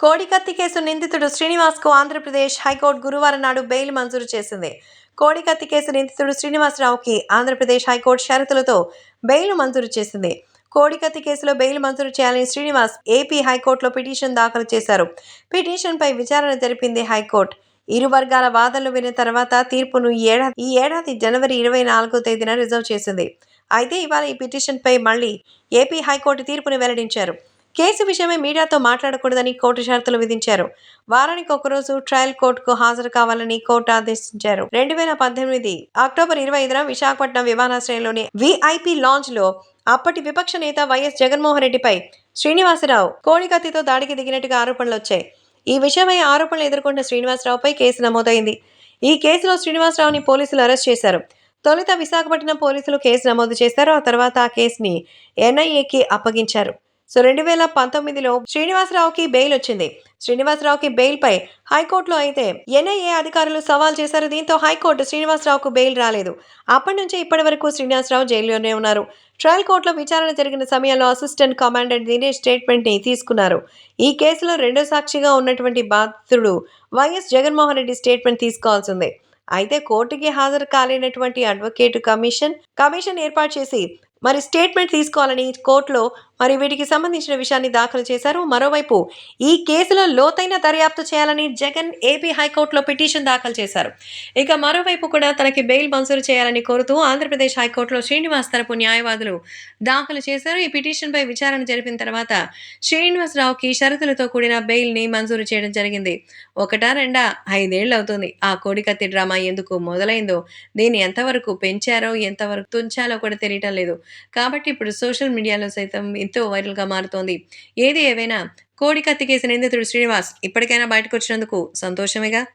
కోడికత్తి case నిందితుడు శ్రీనివాస్కు Andhra Pradesh high court గురువారం నాడు బెయిల్ మంజూరు చేసింది. కోడికత్తి కేసు నిందితుడు శ్రీనివాసరావుకి ఆంధ్రప్రదేశ్ హైకోర్టు షరతులతో బెయిల్ మంజూరు చేసింది. కోడికత్తి కేసులో బెయిల్ మంజూరు చేయాలని శ్రీనివాస్ ఏపీ హైకోర్టులో పిటిషన్ దాఖలు చేశారు. పిటిషన్పై విచారణ జరిపింది హైకోర్టు. ఇరు వర్గాల వాదనలు విన్న తర్వాత తీర్పును ఏడాది ఈ ఏడాది జనవరి ఇరవై నాలుగో తేదీన రిజర్వ్ చేసింది. అయితే ఇవాళ ఈ పిటిషన్పై మళ్ళీ ఏపీ హైకోర్టు తీర్పును వెల్లడించారు. కేసు విషయమై మీడియాతో మాట్లాడకూడదని కోర్టు షరతులు విధించారు. వారానికి ఒకరోజు ట్రయల్ కోర్టుకు హాజరు కావాలని కోర్టు ఆదేశించారు. రెండు వేల పద్దెనిమిది అక్టోబర్ ఇరవై ఐదున విశాఖపట్నం విమానాశ్రయంలోని విఐపి లాంజ్లో అప్పటి విపక్ష నేత వైఎస్ జగన్మోహన్ రెడ్డిపై శ్రీనివాసరావు కోడికత్తితో దాడికి దిగినట్టుగా ఆరోపణలు వచ్చాయి. ఈ విషయమై ఆరోపణలు ఎదుర్కొన్న శ్రీనివాసరావుపై కేసు నమోదైంది. ఈ కేసులో శ్రీనివాసరావుని పోలీసులు అరెస్ట్ చేశారు. తొలుత విశాఖపట్నం పోలీసులు కేసు నమోదు చేశారు. ఆ తర్వాత ఆ కేసుని ఎన్ఐఏకి అప్పగించారు. సో రెండు వేల పంతొమ్మిదిలో శ్రీనివాసరావుకి బెయిల్ వచ్చింది. శ్రీనివాసరావుకి బెయిల్ పై హైకోర్టులో అయితే ఎన్ఐఏ అధికారులు సవాల్ చేశారు. దీంతో హైకోర్టు శ్రీనివాసరావుకు బెయిల్ రాలేదు. అప్పటి నుంచి ఇప్పటి వరకు శ్రీనివాసరావు జైల్లోనే ఉన్నారు. ట్రయల్ కోర్టులో విచారణ జరిగిన సమయంలో అసిస్టెంట్ కమాండెంట్ దినేష్ స్టేట్మెంట్ని తీసుకున్నారు. ఈ కేసులో రెండో సాక్షిగా ఉన్నటువంటి బాధితుడు వైఎస్ జగన్మోహన్ రెడ్డి స్టేట్మెంట్ తీసుకోవాల్సిందే. అయితే కోర్టుకి హాజరు కాలేనటువంటి అడ్వకేట్ కమిషన్ కమిషన్ ఏర్పాటు చేసి మరి స్టేట్మెంట్ తీసుకోవాలని కోర్టులో మరి వీటికి సంబంధించిన విషయాన్ని దాఖలు చేశారు. మరోవైపు ఈ కేసులో లోతైన దర్యాప్తు చేయాలని జగన్ ఏపీ హైకోర్టులో పిటిషన్ దాఖలు చేశారు. ఇక మరోవైపు కూడా తనకి బెయిల్ మంజూరు చేయాలని కోరుతూ ఆంధ్రప్రదేశ్ హైకోర్టులో శ్రీనివాస్ తరపు న్యాయవాదులు దాఖలు చేశారు. ఈ పిటిషన్పై విచారణ జరిపిన తర్వాత శ్రీనివాసరావుకి షరతులతో కూడిన బెయిల్ని మంజూరు చేయడం జరిగింది. ఒకటా రెండా? ఐదేళ్ళు అవుతుంది ఆ కోడికత్తి డ్రామా ఎందుకు మొదలైందో దీన్ని ఎంతవరకు పెంచారో ఎంతవరకు తుంచాలో కూడా తెలియటం లేదు. కాబట్టి ఇప్పుడు సోషల్ మీడియాలో సైతం ఎంతో వైరల్గా మారుతోంది. ఏది ఏవైనా కోడి కత్తి నిందితుడు శ్రీనివాస్ ఇప్పటికైనా బయటకు వచ్చినందుకు సంతోషమేగా?